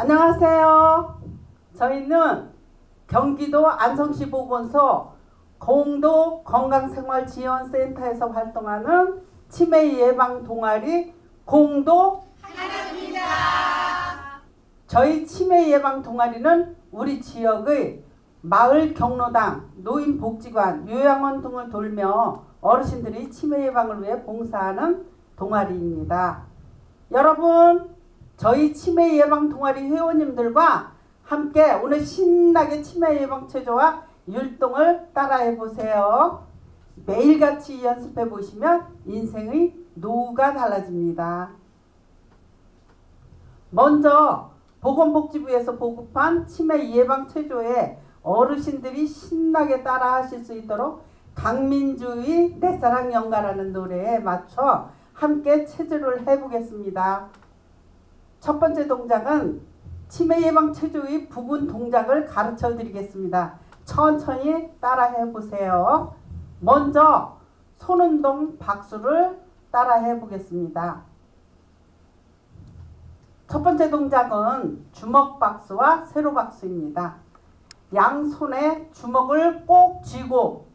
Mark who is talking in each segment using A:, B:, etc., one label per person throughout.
A: 안녕하세요. 저희는 경기도 안성시 보건소 공도 건강생활지원센터에서 활동하는 치매 예방 동아리 공도 하나입니다. 저희 치매 예방 동아리는 우리 지역의 마을 경로당, 노인복지관, 요양원 등을 돌며 어르신들이 치매 예방을 위해 봉사하는 동아리입니다. 여러분, 저희 치매 예방 동아리 회원님들과 함께 오늘 신나게 치매 예방 체조와 율동을 따라해 보세요. 매일같이 연습해 보시면 인생의 노후가 달라집니다. 먼저 보건복지부에서 보급한 치매 예방 체조에 어르신들이 신나게 따라 하실 수 있도록 강민주의 내 사랑 연가라는 노래에 맞춰 함께 체조를 해보겠습니다. 첫 번째 동작은 치매 예방 체조의 부분 동작을 가르쳐 드리겠습니다. 천천히 따라해 보세요. 먼저 손 운동 박수를 따라해 보겠습니다. 첫 번째 동작은 주먹 박수와 세로 박수입니다. 양손에 주먹을 꼭 쥐고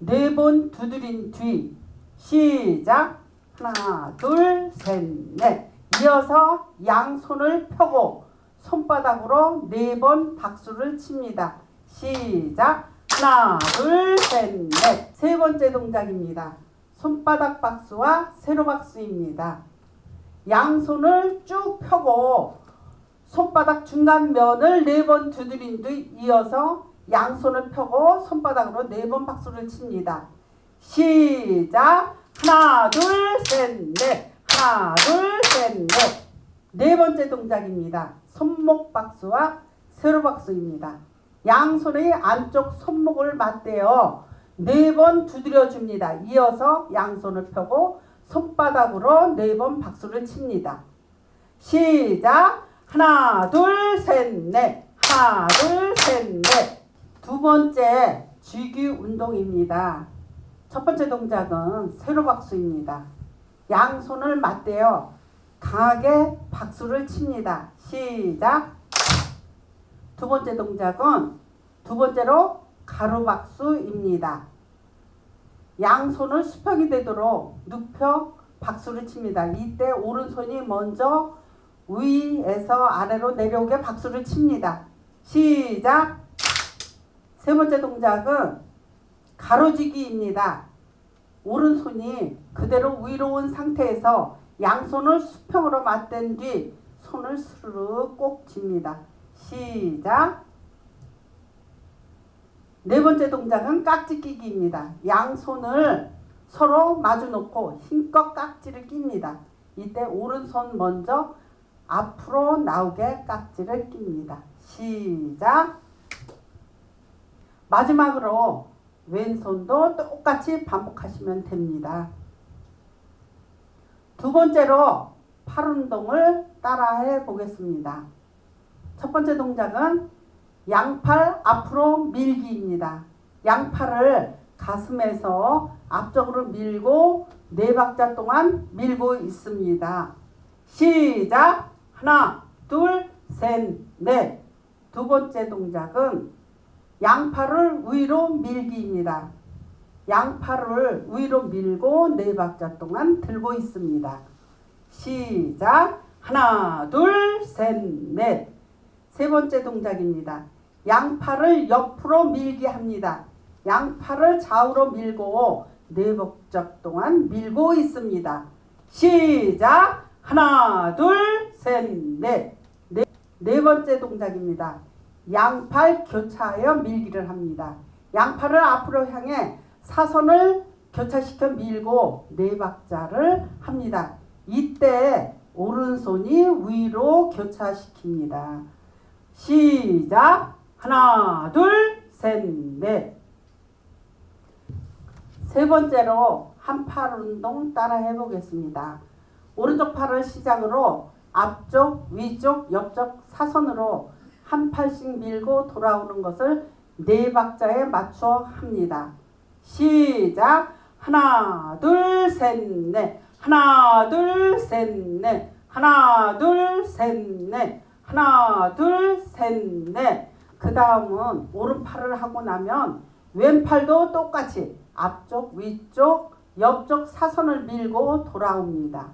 A: 네 번 두드린 뒤 시작 하나 둘 셋 넷 이어서 양손을 펴고 손바닥으로 네 번 박수를 칩니다. 시작 하나 둘 셋 넷 세 번째 동작입니다. 손바닥 박수와 세로 박수입니다. 양손을 쭉 펴고 손바닥 중간 면을 네 번 두드린 뒤 이어서 양손을 펴고 손바닥으로 네 번 박수를 칩니다. 시작 하나 둘 셋 넷 하나 둘 셋 넷 네 번째 동작입니다. 손목 박수와 세로 박수입니다. 양손의 안쪽 손목을 맞대어 네 번 두드려 줍니다. 이어서 양손을 펴고 손바닥으로 네 번 박수를 칩니다. 시작 하나 둘 셋 넷 하나 둘 셋 넷 두 번째 쥐기 운동입니다. 첫 번째 동작은 세로 박수입니다. 양손을 맞대어 강하게 박수를 칩니다. 시작 두 번째 동작은 두 번째로 가로 박수입니다. 양손을 수평이 되도록 눕혀 박수를 칩니다. 이때 오른손이 먼저 위에서 아래로 내려오게 박수를 칩니다. 시작! 세 번째 동작은 가로지기입니다. 오른손이 그대로 위로 온 상태에서 양손을 수평으로 맞댄 뒤 손을 스르르 꼭 쥡니다. 시작! 네 번째 동작은 깍지 끼기입니다. 양손을 서로 마주 놓고 힘껏 깍지를 낍니다. 이때 오른손 먼저 앞으로 나오게 깍지를 낍니다. 시작! 마지막으로 왼손도 똑같이 반복하시면 됩니다. 두 번째로 팔 운동을 따라해 보겠습니다. 첫 번째 동작은 양팔 앞으로 밀기입니다. 양팔을 가슴에서 앞쪽으로 밀고 네 박자 동안 밀고 있습니다. 시작! 하나, 둘, 셋, 넷. 두 번째 동작은 양팔을 위로 밀기입니다. 양팔을 위로 밀고 네 박자 동안 들고 있습니다. 시작! 하나, 둘, 셋, 넷. 세 번째 동작입니다. 양팔을 옆으로 밀기 합니다. 양팔을 좌우로 밀고 네 박자 동안 밀고 있습니다. 시작! 하나, 둘, 셋, 넷. 네, 네 번째 동작입니다. 양팔 교차하여 밀기를 합니다. 양팔을 앞으로 향해 사선을 교차시켜 밀고 네 박자를 합니다. 이때 오른손이 위로 교차시킵니다. 시작! 하나, 둘, 셋, 넷. 세 번째로 한 팔 운동 따라 해보겠습니다. 오른쪽 팔을 시작으로 앞쪽, 위쪽, 옆쪽 사선으로 한 팔씩 밀고 돌아오는 것을 네 박자에 맞춰 합니다. 시작! 하나, 둘, 셋, 넷. 하나, 둘, 셋, 넷. 하나, 둘, 셋, 넷. 하나, 둘, 셋, 넷. 그 다음은 오른팔을 하고 나면 왼팔도 똑같이 앞쪽, 위쪽, 옆쪽 사선을 밀고 돌아옵니다.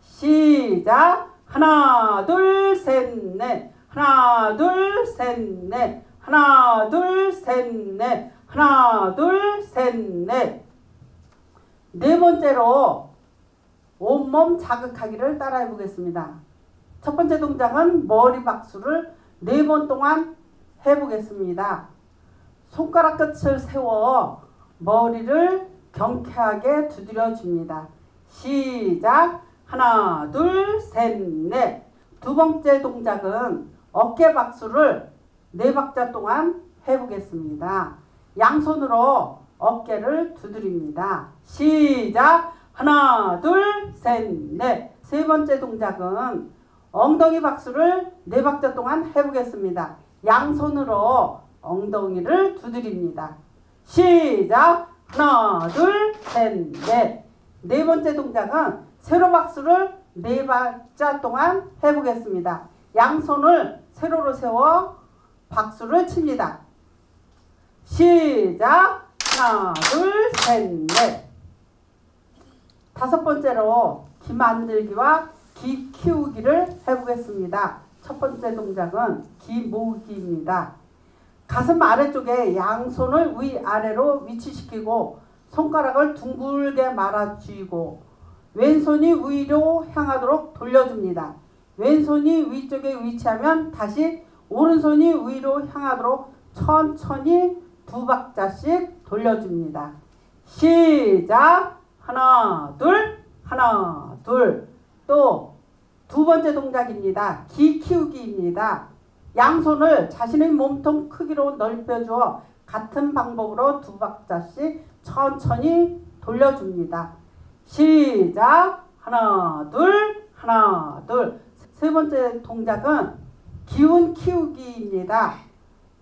A: 시작. 하나, 둘, 셋, 넷. 하나, 둘, 셋, 넷. 하나, 둘, 셋, 넷. 하나, 둘, 셋, 넷. 네 번째로 온몸 자극하기를 따라해 보겠습니다. 첫 번째 동작은 머리 박수를 네 번 동안 해보겠습니다. 손가락 끝을 세워 머리를 경쾌하게 두드려 줍니다. 시작! 하나, 둘, 셋, 넷. 두 번째 동작은 어깨 박수를 네 박자 동안 해보겠습니다. 양손으로 어깨를 두드립니다. 시작! 하나, 둘, 셋, 넷. 세 번째 동작은 엉덩이 박수를 네 박자 동안 해보겠습니다. 양손으로 엉덩이를 두드립니다. 시작! 하나, 둘, 셋, 넷. 네 번째 동작은 세로 박수를 네 박자 동안 해보겠습니다. 양손을 세로로 세워 박수를 칩니다. 시작! 하나, 둘, 셋, 넷. 다섯 번째로 기 만들기와 기 키우기를 해보겠습니다. 첫 번째 동작은 기 모으기입니다. 가슴 아래쪽에 양손을 위아래로 위치시키고 손가락을 둥글게 말아 쥐고 왼손이 위로 향하도록 돌려줍니다. 왼손이 위쪽에 위치하면 다시 오른손이 위로 향하도록 천천히 두 박자씩 돌려줍니다. 시작! 하나, 둘, 하나, 둘. 또 두 번째 동작입니다. 기 키우기입니다. 양손을 자신의 몸통 크기로 넓혀주어 같은 방법으로 두 박자씩 천천히 돌려줍니다. 시작! 하나, 둘, 하나, 둘. 세 번째 동작은 기운 키우기입니다.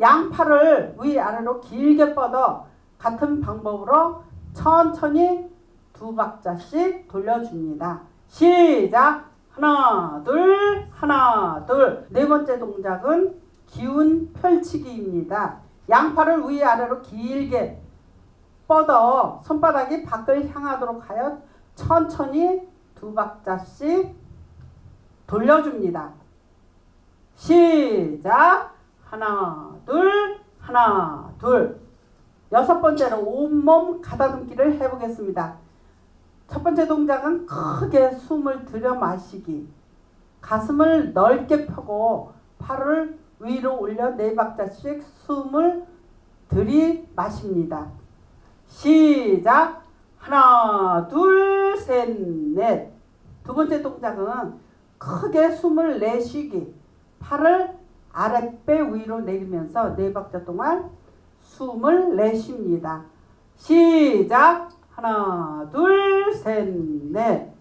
A: 양팔을 위아래로 길게 뻗어 같은 방법으로 천천히 두 박자씩 돌려줍니다. 시작! 하나, 둘, 하나, 둘. 네 번째 동작은 기운 펼치기입니다. 양팔을 위아래로 길게 뻗어 손바닥이 밖을 향하도록 하여 천천히 두 박자씩 돌려줍니다. 시작! 하나, 둘, 하나, 둘. 여섯 번째로 온몸 가다듬기를 해보겠습니다. 첫 번째 동작은 크게 숨을 들여 마시기. 가슴을 넓게 펴고 팔을 위로 올려 네 박자씩 숨을 들이 마십니다. 시작! 하나, 둘, 셋, 넷. 두 번째 동작은 크게 숨을 내쉬기. 팔을 아랫배 위로 내리면서 네 박자 동안 숨을 내쉽니다. 시작! 하나, 둘, 셋, 넷.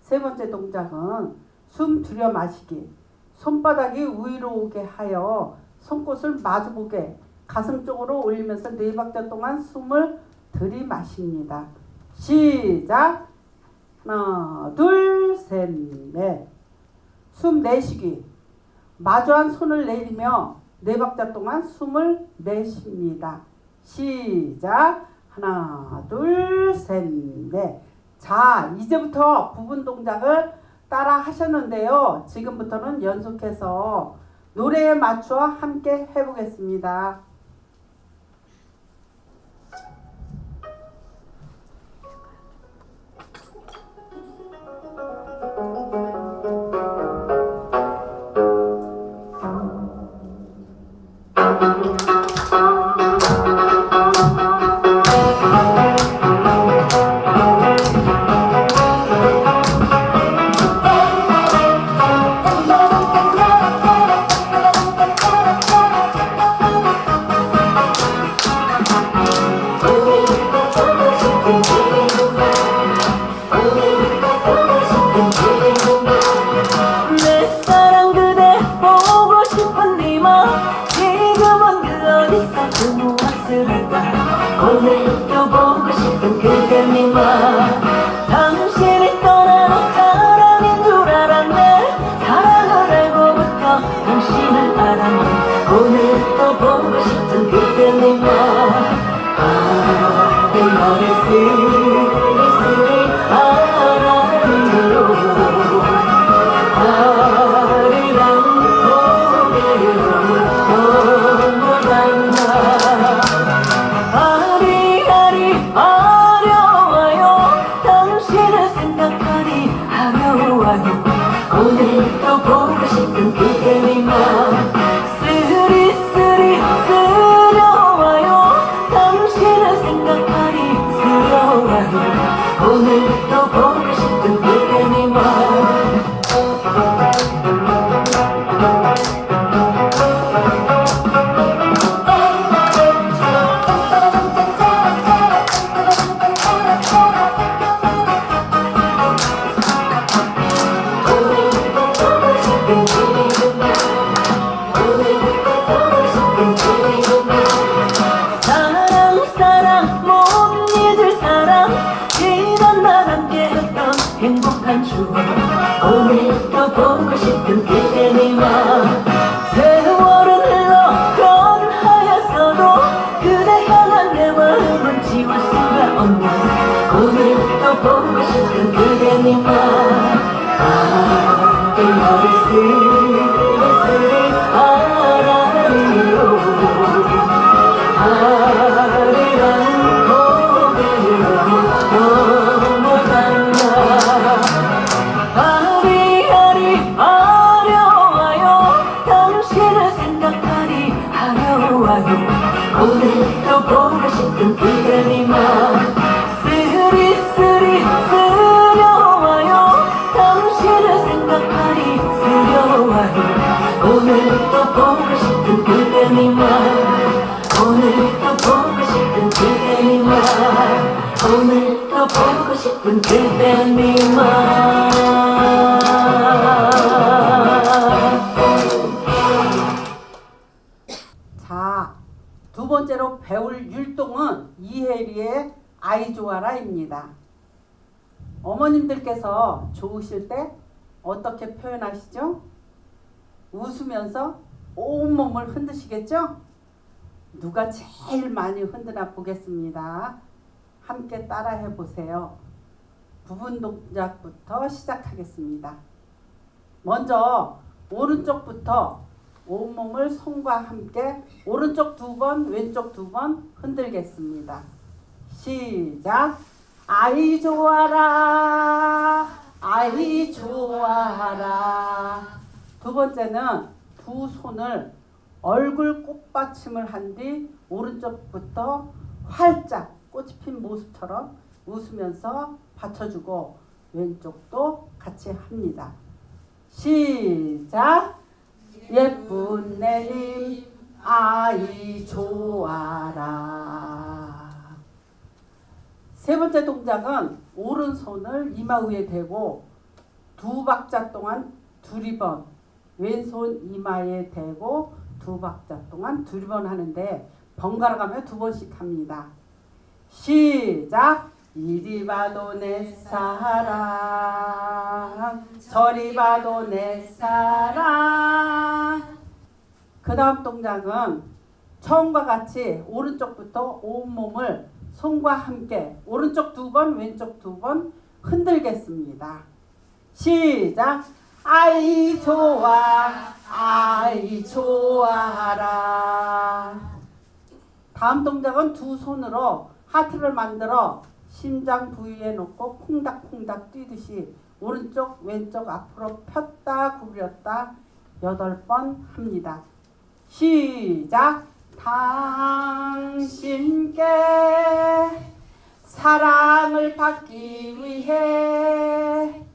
A: 세 번째 동작은 숨 들여 마시기. 손바닥이 위로 오게 하여 손끝을 마주보게 가슴 쪽으로 올리면서 네 박자 동안 숨을 들이마십니다. 시작! 하나, 둘, 셋, 넷. 숨 내쉬기. 마주한 손을 내리며 네 박자 동안 숨을 내쉽니다. 시작! 하나, 둘, 셋, 넷. 자, 이제부터 부분 동작을 따라 하셨는데요. 지금부터는 연속해서 노래에 맞춰 함께 해보겠습니다.
B: 싶은 그
A: 자, 두 번째로 배울 율동은 이혜리의 아이 좋아라입니다. 어머님들께서 좋으실 때 어떻게 표현하시죠? 웃으면서 온몸을 흔드시겠죠? 누가 제일 많이 흔드나 보겠습니다. 함께 따라해 보세요. 부분 동작부터 시작하겠습니다. 먼저 오른쪽부터 온몸을 손과 함께 오른쪽 두 번, 왼쪽 두 번 흔들겠습니다. 시작. 아이 좋아라. 아이 좋아라. 두 번째는 두 손을 얼굴 꽃받침을 한 뒤 오른쪽부터 활짝 꽃이 핀 모습처럼 웃으면서 받쳐주고 왼쪽도 같이 합니다. 시작. 예쁜 내님 아이 좋아라. 세 번째 동작은 오른손을 이마 위에 대고 두 박자 동안 두리번 왼손 이마에 대고 두 박자 동안 두리번 하는데 번갈아 가며 두 번씩 합니다. 시작. 이리 봐도 내 사랑 저리 봐도 내 사랑 그 다음 동작은 처음과 같이 오른쪽부터 온몸을 손과 함께 오른쪽 두 번 왼쪽 두 번 흔들겠습니다 시작 아이 좋아 아이 좋아라 다음 동작은 두 손으로 하트를 만들어 심장 부위에 놓고 콩닥콩닥 뛰듯이 오른쪽 왼쪽 앞으로 폈다 구부렸다 여덟 번 합니다. 시작 당신께 사랑을 받기 위해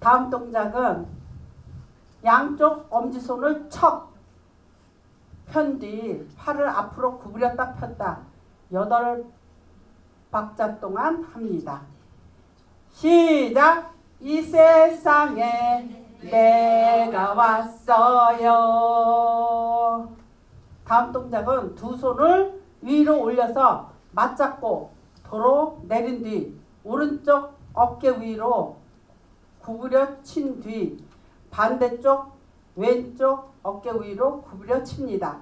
A: 다음 동작은 양쪽 엄지손을 척 편 뒤 팔을 앞으로 구부렸다 폈다 여덟 박자 동안 합니다. 시작! 이 세상에 내가 왔어요. 다음 동작은 두 손을 위로 올려서 맞잡고 도로 내린 뒤 오른쪽 어깨 위로 구부려 친 뒤 반대쪽 왼쪽 어깨 위로 구부려 칩니다.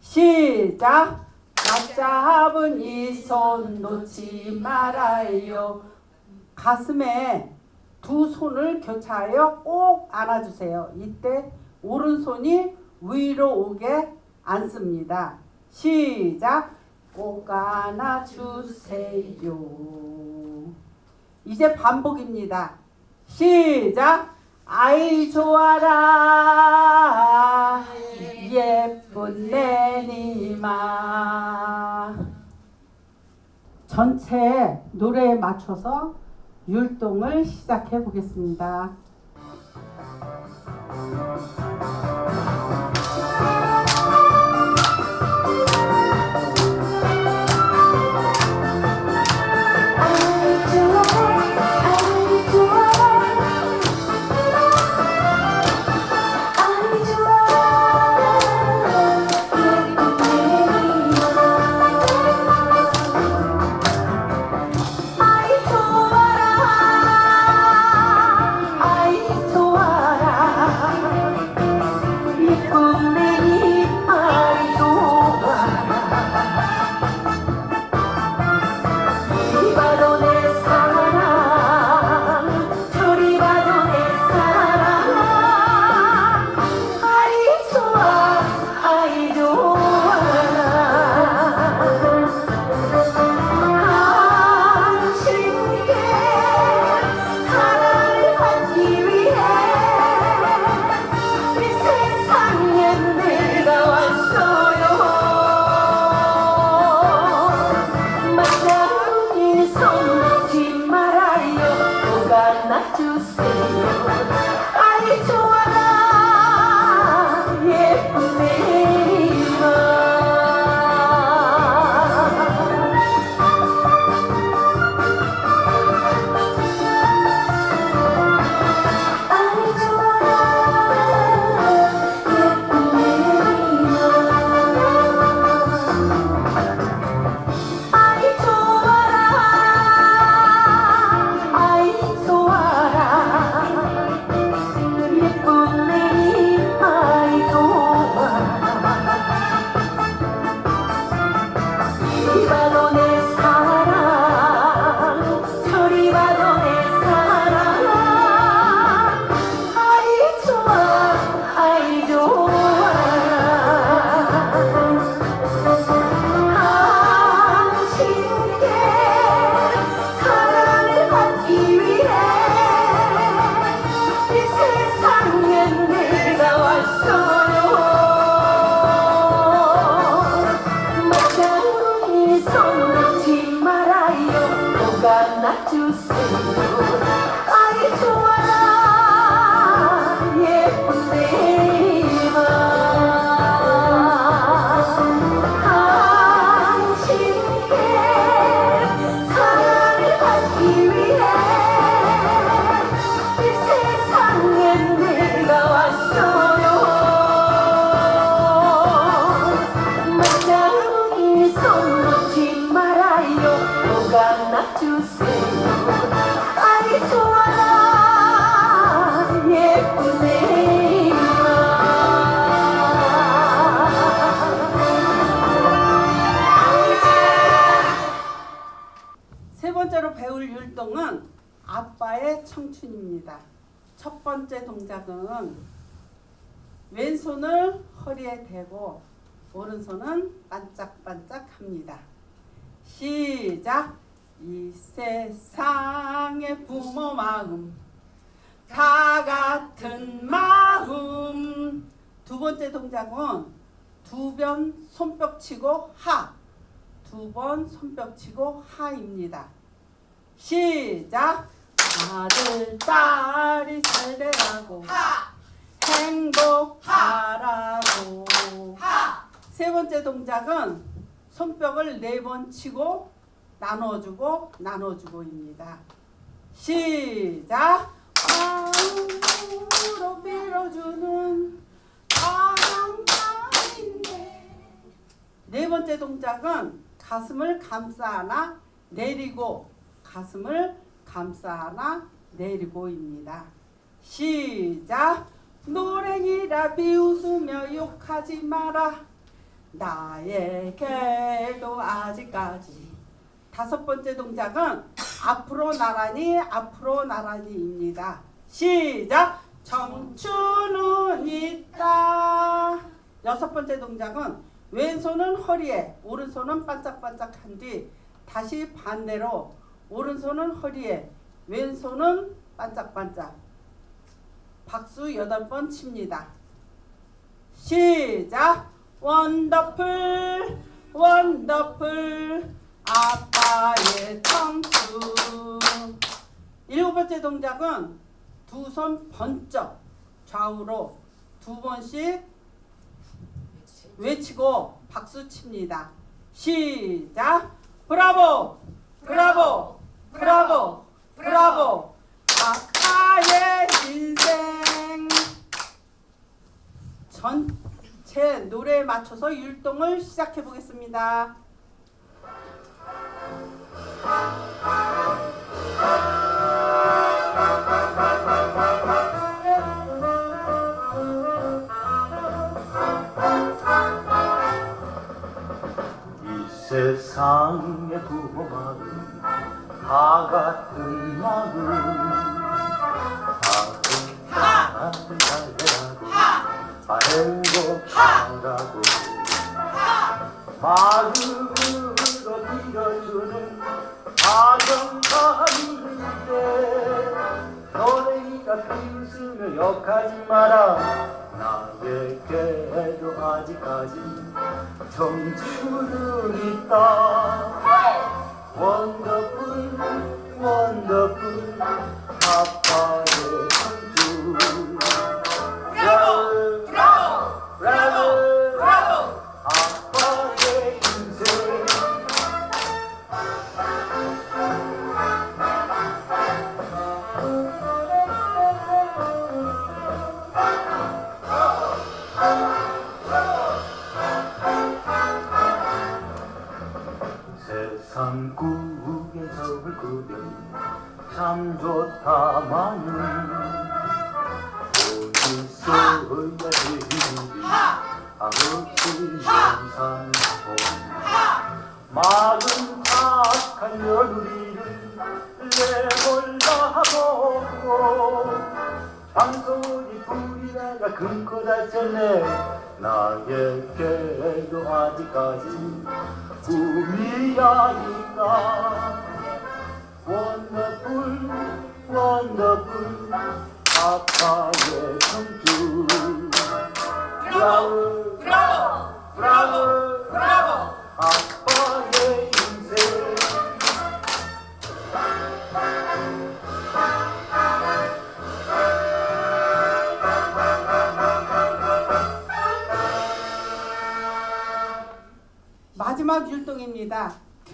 A: 시작!
C: 맞잡은 이 손 놓지 말아요. 가슴에 두 손을 교차하여 꼭 안아주세요. 이때 오른손이 위로 오게 앉습니다. 시작. 꼭 안아주세요. 이제 반복입니다. 시작. 아이 좋아라 예쁜 내니마 전체 노래에 맞춰서 율동을 시작해 보겠습니다. 번째 동작은 왼손을 허리에 대고 오른손은 반짝반짝 합니다. 시작. 이 세상의 부모 마음 다 같은 마음. 두 번째 동작은 두 번 손뼉 치고 하. 두 번 손뼉 치고 하입니다. 시작. 아들 딸이 잘 되라고 행복하라고. 세 번째 동작은 손뼉을 네 번 치고 나눠주고 나눠주고입니다. 시작. 마음으로 빌어주는 네 번째 동작은 가슴을 감싸 안아 내리고 가슴을 감싸 안아 내리고입니다. 시작. 노랭이라 비웃으며 욕하지 마라.
A: 나에게도 아직까지 다섯 번째 동작은 앞으로 나란히 앞으로 나란히입니다. 시작 청춘은 있다 여섯 번째 동작은 왼손은 허리에 오른손은 반짝반짝 한 뒤 다시 반대로 오른손은 허리에 왼손은 반짝반짝. 박수 여덟 번 칩니다. 시작! 원더풀 원더풀. 아빠의 청춘. 일곱 번째 동작은 두 손 번쩍. 좌우로 두 번씩 외치고 박수 칩니다. 시작! 브라보! 브라보 브라보 브라보 아빠의 인생 전체 노래에 맞춰서 율동을 시작해 보겠습니다.
D: 이 세상의 마음 다 같은 마음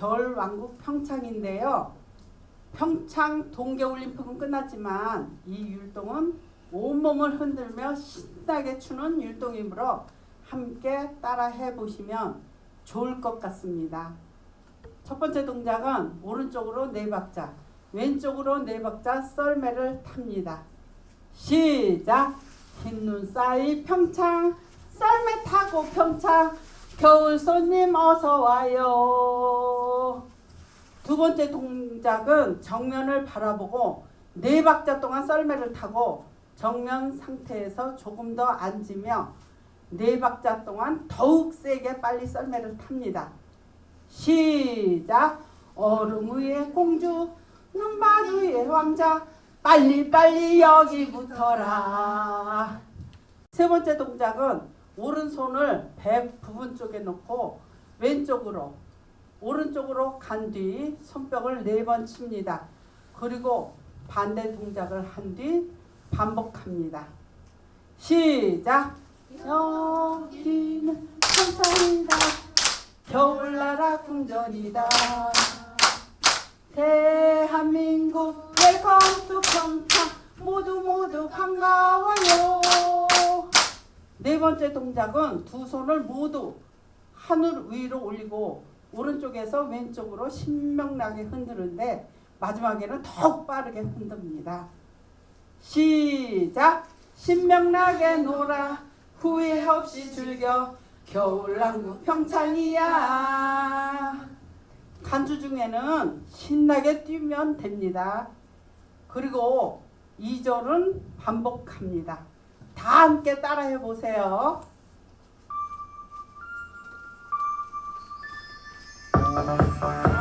A: 겨울 왕국 평창인데요. 평창 동계올림픽은 끝났지만 이 율동은 온몸을 흔들며 신나게 추는 율동이므로 함께 따라 해 보시면 좋을 것 같습니다. 첫 번째 동작은 오른쪽으로 네 박자, 왼쪽으로 네 박자 썰매를 탑니다. 시작! 흰눈 쌓이 평창, 썰매 타고 평창, 겨울 손님 어서 와요. 두 번째 동작은 정면을 바라보고 네 박자 동안 썰매를 타고 정면 상태에서 조금 더 앉으며 네 박자 동안 더욱 세게 빨리 썰매를 탑니다. 시작. 얼음 위에 공주, 눈밭 위에 왕자, 빨리 빨리 여기 붙어라. 세 번째 동작은 오른손을 배 부분 쪽에 놓고 왼쪽으로 오른쪽으로 간 뒤 손뼉을 네 번 칩니다. 그리고 반대 동작을 한 뒤 반복합니다. 시작. 여기는 평창이다. 겨울나라 궁전이다. 대한민국 웰컴 투 평창 모두 모두 반가워요. 네 번째 동작은 두 손을 모두 하늘 위로 올리고 오른쪽에서 왼쪽으로 신명나게 흔드는데 마지막에는 더욱 빠르게 흔듭니다. 시작! 신명나게 놀아 후회 없이 즐겨
E: 겨울왕국 평창이야 간주 중에는 신나게 뛰면 됩니다. 그리고 2절은 반복합니다. 다 함께 따라해 보세요. Thank you.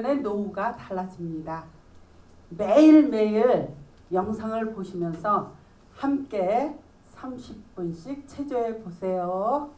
E: 여러분의 노후가 달라집니다. 매일매일 영상을 보시면서 함께 30분씩 체조해 보세요.